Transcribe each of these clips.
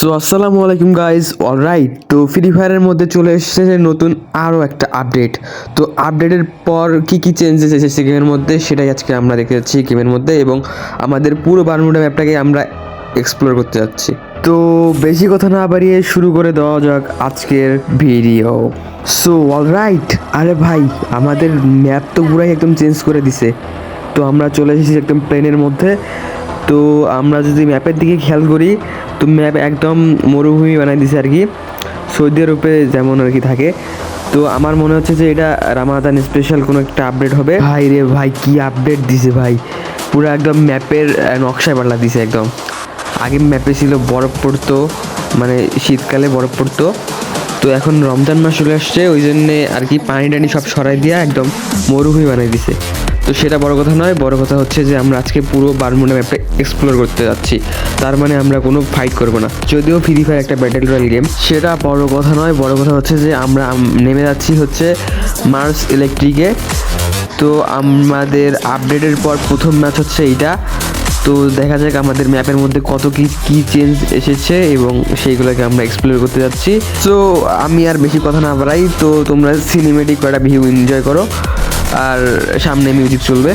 So আসসালামু আলাইকুম guys alright তো ফ্রি ফায়ারের মধ্যে চলে এসেছে নতুন আরও একটা আপডেট তো আপডেটের পর কি কি চেঞ্জেস এসেছে গেমের মধ্যে, সেটাই আজকে আমরা দেখতে যাচ্ছি গেমের মধ্যে এবং আমাদের পুরো বারমুডা ম্যাপটাকে আমরা এক্সপ্লোর করতে যাচ্ছি। তো বেশি কথা না বাড়িয়ে শুরু করে দেওয়া যাক আজকের ভিডিও সো অলরাইট আরে ভাই, আমাদের ম্যাপ তো পুরাই একদম চেঞ্জ করে দিছে। তো আমরা চলে এসেছি একদম প্লেনের মধ্যে। তো আমরা যদি ম্যাপের দিকে খেয়াল করি, তো ম্যাপ একদম মরুভূমি বানাই দিছে আর কি। সৌদি আরবে যেমন আর কি থাকে। তো আমার মনে হচ্ছে যে এটা রামাদান স্পেশাল কোনো একটা আপডেট হবে। ভাই রে ভাই, কি আপডেট দিছে ভাই। পুরো একদম ম্যাপের নকশায় পাল্লা দিছে একদম। আগে ম্যাপে ছিল বরফ পড়তো মানে শীতকালে বরফ পড়তো। তো এখন রমজান মাস চলে আসছে, ওই জন্যে আর কি পানি টানি সব সরাই দিয়া একদম মরুভূমি বানিয়ে দিছে। তো সেটা বড় কথা নয়, বড় কথা হচ্ছে যে আমরা আজকে পুরো বারমুডা ম্যাপটা এক্সপ্লোর করতে যাচ্ছি। তার মানে আমরা কোনো ফাইট করব না। যদিও ফ্রি ফায়ার একটা ব্যাটেল রয়্যাল গেম সেটা বড় কথা নয়, বড় কথা হচ্ছে যে আমরা নেমে যাচ্ছি হচ্ছে মার্স ইলেকট্রিকে তো আমাদের আপডেটের পর প্রথম ম্যাচ হচ্ছে এইটা। তো দেখা যাক আমাদের ম্যাপের মধ্যে কত কি কি চেঞ্জ এসেছে এবং সেইগুলোকে আমরা এক্সপ্লোর করতে যাচ্ছি। তো আমি আর বেশি কথা না বাড়াই, তো তোমরা সিনেমেটিক কটা ভিউ এনজয় করো। আর সামনে মিউজিক চলবে।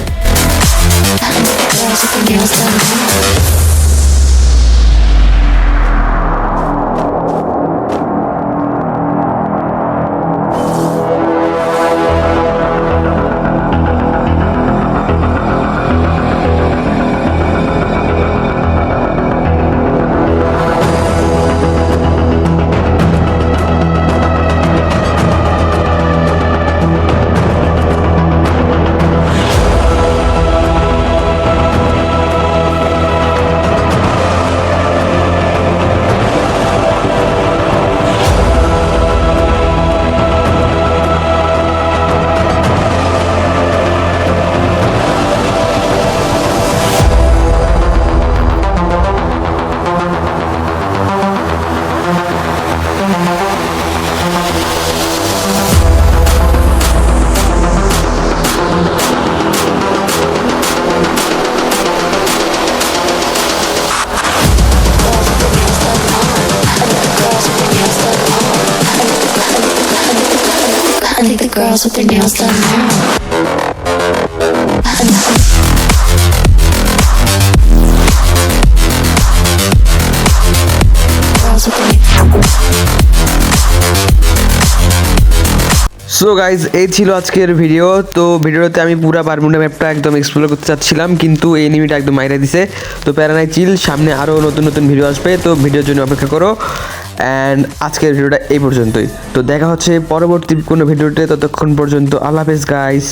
Think the girls with their nails done. Now. So guys এই ছিল আজকের ভিডিও তো ভিডিওতে আমি পুরো বারমুন্ডা ম্যাপটা একদম এক্সপ্লোর করতে চাচ্ছিলাম, কিন্তু এই নিমিটা একদম মাইরে দিছে। তো প্যারানাই চিল সামনে আরও নতুন নতুন ভিডিও আসবে, তো ভিডিওর জন্য অপেক্ষা করো। অ্যান্ড আজকের ভিডিওটা এই পর্যন্তই। তো দেখা হচ্ছে পরবর্তী কোনো ভিডিওতে, ততক্ষণ পর্যন্ত আল্লাহ হাফেজ গাইস